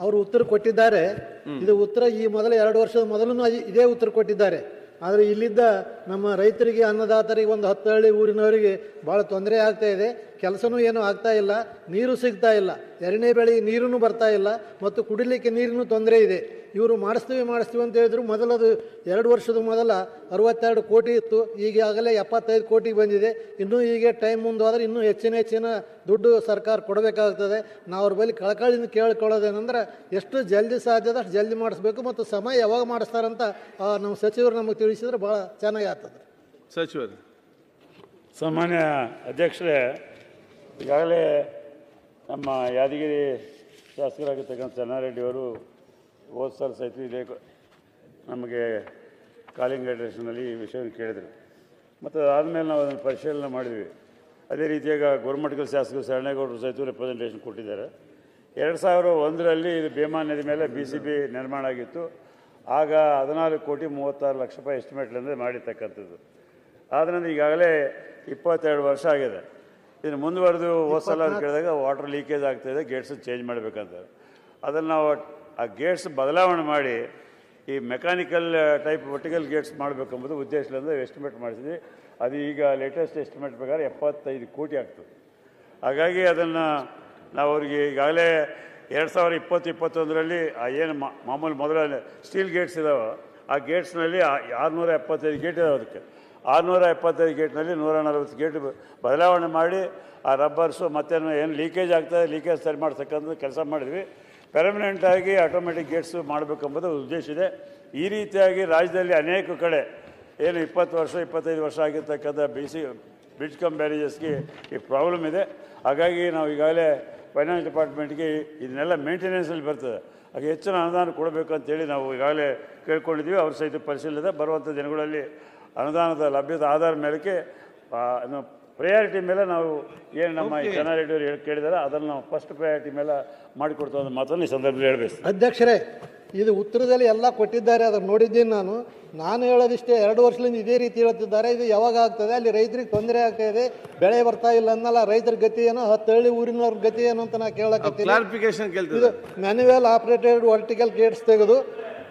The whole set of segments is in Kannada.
ಅವರು ಉತ್ತರ ಕೊಟ್ಟಿದ್ದಾರೆ. ಇದು ಉತ್ತರ ಈ ಮೊದಲ ಎರಡು ವರ್ಷದ ಮೊದಲು ಇದೇ ಉತ್ತರ ಕೊಟ್ಟಿದ್ದಾರೆ. ಆದರೆ ಇಲ್ಲಿದ್ದ ನಮ್ಮ ರೈತರಿಗೆ, ಅನ್ನದಾತರಿಗೆ ಒಂದು ಹತ್ತು ಹಳ್ಳಿ ಊರಿನವರಿಗೆ ಭಾಳ ತೊಂದರೆ ಆಗ್ತಾ ಇದೆ. ಕೆಲಸನೂ ಏನೂ ಆಗ್ತಾ ಇಲ್ಲ. ನೀರು ಸಿಗ್ತಾ ಇಲ್ಲ. ಎರಡನೇ ಬೆಳೆಗೆ ನೀರೂ ಬರ್ತಾ ಇಲ್ಲ. ಮತ್ತು ಕುಡಿಲಿಕ್ಕೆ ನೀರಿನೂ ತೊಂದರೆ ಇದೆ. ಇವರು ಮಾಡಿಸ್ತೀವಿ ಮಾಡಿಸ್ತೀವಿ ಅಂತ ಹೇಳಿದ್ರು. ಮೊದಲದು ಎರಡು ವರ್ಷದ ಮೊದಲ ಅರವತ್ತೆರಡು ಕೋಟಿ ಇತ್ತು. ಈಗಾಗಲೇ ಎಪ್ಪತ್ತೈದು ಕೋಟಿ ಬಂದಿದೆ. ಇನ್ನೂ ಈಗ ಟೈಮ್ ಮುಂದೋದ್ರೆ ಇನ್ನೂ ಹೆಚ್ಚಿನ ಹೆಚ್ಚಿನ ದುಡ್ಡು ಸರ್ಕಾರ ಕೊಡಬೇಕಾಗ್ತದೆ. ನಾವು ಅವ್ರ ಬಳಿ ಕಳಕಳಿಂದ ಕೇಳ್ಕೊಳ್ಳೋದೇನೆಂದ್ರೆ ಎಷ್ಟು ಜಲ್ದಿ ಸಾಧ್ಯದ ಅಷ್ಟು ಜಲ್ದಿ ಮಾಡಿಸ್ಬೇಕು ಮತ್ತು ಸಮಯ ಯಾವಾಗ ಮಾಡಿಸ್ತಾರಂತ ಆ, ನಮ್ಮ ಸಚಿವರು ನಮಗೆ ತಿಳಿಸಿದ್ರೆ ಭಾಳ ಚೆನ್ನಾಗಿ ಆಗ್ತದೆ. ಸಚಿವರು. ಸಾಮಾನ್ಯ ಅಧ್ಯಕ್ಷರೇ ಈಗಾಗಲೇ ನಮ್ಮ ಯಾದಗಿರಿ ಶಾಸಕರಾಗಿರ್ತಕ್ಕಂಥ ಚೆನ್ನಾರೆಡ್ಡಿಯವರು ಹೋದ ಸಲ ಸಹಿತ ಇದೇ ನಮಗೆ ಕಾಲಿಂಗ್ ಅಡ್ರೆಸ್ನಲ್ಲಿ ಈ ವಿಷಯವನ್ನು ಕೇಳಿದರು. ಮತ್ತು ಅದಾದಮೇಲೆ ನಾವು ಅದನ್ನು ಪರಿಶೀಲನೆ ಮಾಡಿದ್ವಿ. ಅದೇ ರೀತಿಯಾಗ ಗೌರ್ಮೆಂಟ್ಗಳ ಶಾಸಕರು ಶರಣೇಗೌಡರು ಸಹಿತ ರೆಪ್ರೆಸೆಂಟೇಷನ್ ಕೊಟ್ಟಿದ್ದಾರೆ. ಎರಡು ಸಾವಿರ ಒಂದರಲ್ಲಿ ಇದು ಭೀಮಾ ನದಿ ಮೇಲೆ ಬಿ ಸಿ ಬಿ ನಿರ್ಮಾಣ ಆಗಿತ್ತು. ಆಗ ಹದಿನಾಲ್ಕು ಕೋಟಿ ಮೂವತ್ತಾರು ಲಕ್ಷ ರೂಪಾಯಿ ಎಸ್ಟಿಮೇಟ್ಲಿಂದ ಮಾಡಿರ್ತಕ್ಕಂಥದ್ದು. ಆದ್ದರಿಂದ ಈಗಾಗಲೇ ಇಪ್ಪತ್ತೆರಡು ವರ್ಷ ಆಗಿದೆ. ಇದನ್ನು ಮುಂದುವರೆದು ಹೋದ ಸಲ ಕೇಳಿದಾಗ ವಾಟರ್ ಲೀಕೇಜ್ ಆಗ್ತಾಯಿದೆ ಗೇಟ್ಸ್ ಚೇಂಜ್ ಮಾಡಬೇಕಂತ. ಅದನ್ನು ನಾವು ಆ ಗೇಟ್ಸ್ ಬದಲಾವಣೆ ಮಾಡಿ ಈ ಮೆಕ್ಯಾನಿಕಲ್ ಟೈಪ್ ವರ್ಟಿಕಲ್ ಗೇಟ್ಸ್ ಮಾಡಬೇಕೆಂಬುದು ಉದ್ದೇಶದಿಂದ ಎಸ್ಟಿಮೇಟ್ ಮಾಡಿಸಿದ್ವಿ. ಅದು ಈಗ ಲೇಟೆಸ್ಟ್ ಎಸ್ಟಿಮೇಟ್ ಪ್ರಕಾರ ಎಪ್ಪತ್ತೈದು ಕೋಟಿ ಆಗ್ತದೆ. ಹಾಗಾಗಿ ಅದನ್ನು ನಾವು ಅವರಿಗೆ ಈಗಾಗಲೇ ಎರಡು ಸಾವಿರ ಇಪ್ಪತ್ತು, ಇಪ್ಪತ್ತೊಂದರಲ್ಲಿ ಏನು ಮಾಮೂಲು ಮೊದಲ ಸ್ಟೀಲ್ ಗೇಟ್ಸ್ ಇದಾವೆ, ಆ ಗೇಟ್ಸ್ನಲ್ಲಿ ಆರುನೂರ ಎಪ್ಪತ್ತೈದು ಗೇಟ್ ಇದಾವೆ ಅದಕ್ಕೆ. ಆರುನೂರ ಎಪ್ಪತ್ತೈದು ಗೇಟ್ನಲ್ಲಿ ನೂರ ನಲವತ್ತು ಗೇಟ್ ಬದಲಾವಣೆ ಮಾಡಿ, ಆ ರಬ್ಬರ್ಸು ಮತ್ತೇನು ಏನು ಲೀಕೇಜ್ ಆಗ್ತದೆ ಲೀಕೇಜ್ ಸರಿ ಮಾಡ್ತಕ್ಕಂಥ ಕೆಲಸ ಮಾಡಿದ್ವಿ. ಪರ್ಮನೆಂಟಾಗಿ ಆಟೋಮೆಟಿಕ್ ಗೇಟ್ಸು ಮಾಡಬೇಕೆಂಬುದು ಉದ್ದೇಶ ಇದೆ. ಈ ರೀತಿಯಾಗಿ ರಾಜ್ಯದಲ್ಲಿ ಅನೇಕ ಕಡೆ ಏನು ಇಪ್ಪತ್ತು ವರ್ಷ, ಇಪ್ಪತ್ತೈದು ವರ್ಷ ಆಗಿರ್ತಕ್ಕಂಥ ಬಿ ಸಿ ಬ್ರಿಡ್ಜ್ ಕಮ್ ಬ್ಯಾರೇಜಸ್ಗೆ ಈ ಪ್ರಾಬ್ಲಮ್ ಇದೆ. ಹಾಗಾಗಿ ನಾವು ಈಗಾಗಲೇ ಫೈನಾನ್ಸ್ ಡಿಪಾರ್ಟ್ಮೆಂಟ್ಗೆ ಇದನ್ನೆಲ್ಲ ಮೇಂಟೆನೆನ್ಸಲ್ಲಿ ಬರ್ತದೆ. ಹಾಗೆ ಹೆಚ್ಚಿನ ಅನುದಾನ ಕೊಡಬೇಕು ಅಂತೇಳಿ ನಾವು ಈಗಾಗಲೇ ಕೇಳ್ಕೊಂಡಿದ್ದೀವಿ. ಅವ್ರ ಸಹಿತ ಪರಿಶೀಲನೆ ಬರುವಂಥ ದಿನಗಳಲ್ಲಿ ಅನುದಾನದ ಲಭ್ಯತೆ ಆಧಾರ ಮೇಲಕ್ಕೆ ಪ್ರಯಾರಿಟಿ ಮೇಲೆ ನಾವು ಏನು ನಮ್ಮ ಈ ಚೆನ್ನಾರೆಡ್ಡಿಯವರು ಹೇಳಿ ಕೇಳಿದಾರೆ ಅದನ್ನು ನಾವು ಫಸ್ಟ್ ಪ್ರಯಾರಿಟಿ ಮೇಲೆ ಮಾಡಿಕೊಡ್ತೇವೆ ಅನ್ನೋ ಮಾತನ್ನು ಈ ಸಂದರ್ಭದಲ್ಲಿ ಹೇಳಬೇಕು. ಅಧ್ಯಕ್ಷರೇ ಇದು ಉತ್ತರದಲ್ಲಿ ಎಲ್ಲ ಕೊಟ್ಟಿದ್ದಾರೆ ಅದನ್ನು ನೋಡಿದ್ದೀನಿ ನಾನು. ನಾನು ಹೇಳೋದಿಷ್ಟೇ ಎರಡು ವರ್ಷದಿಂದ ಇದೇ ರೀತಿ ಹೇಳ್ತಿದ್ದಾರೆ ಇದು ಯಾವಾಗ ಆಗ್ತದೆ ಅಲ್ಲಿ ರೈತರಿಗೆ ತೊಂದರೆ ಆಗ್ತಾ ಇದೆ ಬೆಳೆ ಬರ್ತಾ ಇಲ್ಲ ಅನ್ನಲ್ಲ ರೈತರ ಗತಿ ಏನೋ ಹತ್ತಳ್ಳಿ ಊರಿನವ್ರ ಗತಿ ಏನೋ ಅಂತ ನಾನು ಕೇಳಕ್ಕೆ ಕ್ಲಾರಿಫಿಕೇಶನ್ ಇದು ಕೇಳ್ತಿದ್ದೆ ಮ್ಯಾನ್ಯುವಲ್ ಆಪರೇಟೆಡ್ ವರ್ಟಿಕಲ್ ಗೇಟ್ಸ್ ತೆಗೆದು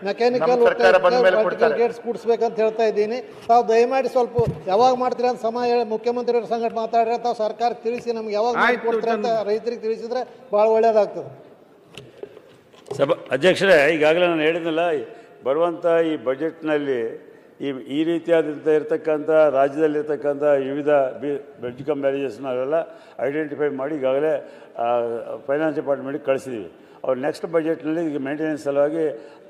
ಮೆಕ್ಯಾನಿಕಲ್ ಸರ್ಕಾರ ಬಂದ ಮೇಲೆ ಕೊಡ್ತಾರೆ. ಗೇಟ್ಸ್ ಕೂಡಿಸ್ಬೇಕಂತ ಹೇಳ್ತಾ ಇದ್ದೀನಿ. ತಾವು ದಯಮಾಡಿ ಸ್ವಲ್ಪ ಯಾವಾಗ ಮಾಡ್ತೀರಾ ಅಂತ ಸಮಯ ಹೇಳಿ ಮುಖ್ಯಮಂತ್ರಿಯವ್ರ ಸಂಗಟ ಮಾತಾಡ್ರೆ ತಾವು ಸರ್ಕಾರ ತಿಳಿಸಿ ನಮ್ಗೆ ಯಾವಾಗ ಕೊಡ್ತಾರೆ ಅಂತ ರೈತರಿಗೆ ತಿಳಿಸಿದ್ರೆ ಭಾಳ ಒಳ್ಳೇದಾಗ್ತದೆ. ಸಭಾ ಅಧ್ಯಕ್ಷರೇ ಈಗಾಗಲೇ ನಾನು ಹೇಳಿದ್ನಲ್ಲ ಬರುವಂಥ ಈ ಬಜೆಟ್ನಲ್ಲಿ ಈ ಈ ರೀತಿಯಾದಂಥ ಇರತಕ್ಕಂಥ ರಾಜ್ಯದಲ್ಲಿರ್ತಕ್ಕಂಥ ವಿವಿಧ ಬಿ ಬ್ರಿಡ್ಜ್ ಕಮ್ ಬ್ಯಾರೇಜಸ್ನೆಲ್ಲ ಐಡೆಂಟಿಫೈ ಮಾಡಿ ಈಗಾಗಲೇ ಫೈನಾನ್ಸ್ ಡಿಪಾರ್ಟ್ಮೆಂಟ್ಗೆ ಕಳಿಸಿದ್ದೀವಿ ಅವ್ರು ನೆಕ್ಸ್ಟ್ ಬಜೆಟ್ನಲ್ಲಿ ಈಗ ಮೇಂಟೆನೆನ್ಸ್ ಸಲುವಾಗಿ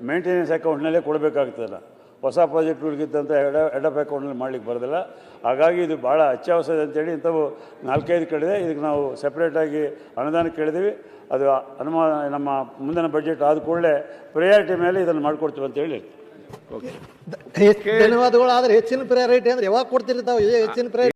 ಮೇಂಟೆನೆನ್ಸ್ ಅಕೌಂಟ್ನಲ್ಲೇ ಕೊಡಬೇಕಾಗ್ತದಲ್ಲ ಹೊಸ ಪ್ರಾಜೆಕ್ಟ್ಗಳಿಗಿದ್ದಂಥ ಎಡ ಹೆಡ್ ಆಫ್ ಅಕೌಂಟ್ನಲ್ಲಿ ಮಾಡಲಿಕ್ಕೆ ಬರೋದಿಲ್ಲ. ಹಾಗಾಗಿ ಇದು ಭಾಳ ಅತ್ಯವಶ್ಯಕ ಅಂತೇಳಿ ಇಂಥವು ನಾಲ್ಕೈದು ಕಡೆ ಇದಕ್ಕೆ ನಾವು ಸಪ್ರೇಟಾಗಿ ಅನುದಾನ ಕೇಳಿದ್ದೀವಿ ಅದು ಅನುಮಾನ ನಮ್ಮ ಮುಂದಿನ ಬಜೆಟ್ ಆದ ಕೂಡಲೇ ಪ್ರಯಾರಿಟಿ ಮೇಲೆ ಇದನ್ನು ಮಾಡಿಕೊಡ್ತೀವಿ ಅಂತೇಳಿ ಧನ್ಯವಾದಗಳು ಆದ್ರೆ ಹೆಚ್ಚಿನ ಪ್ರಯಾರಿಟಿ ಅಂದ್ರೆ ಯಾವಾಗ ಕೊಡ್ತಿರ್ತಾವೆ ತಾವು? ಹೆಚ್ಚಿನ ಪ್ರಯಾರಿಟಿ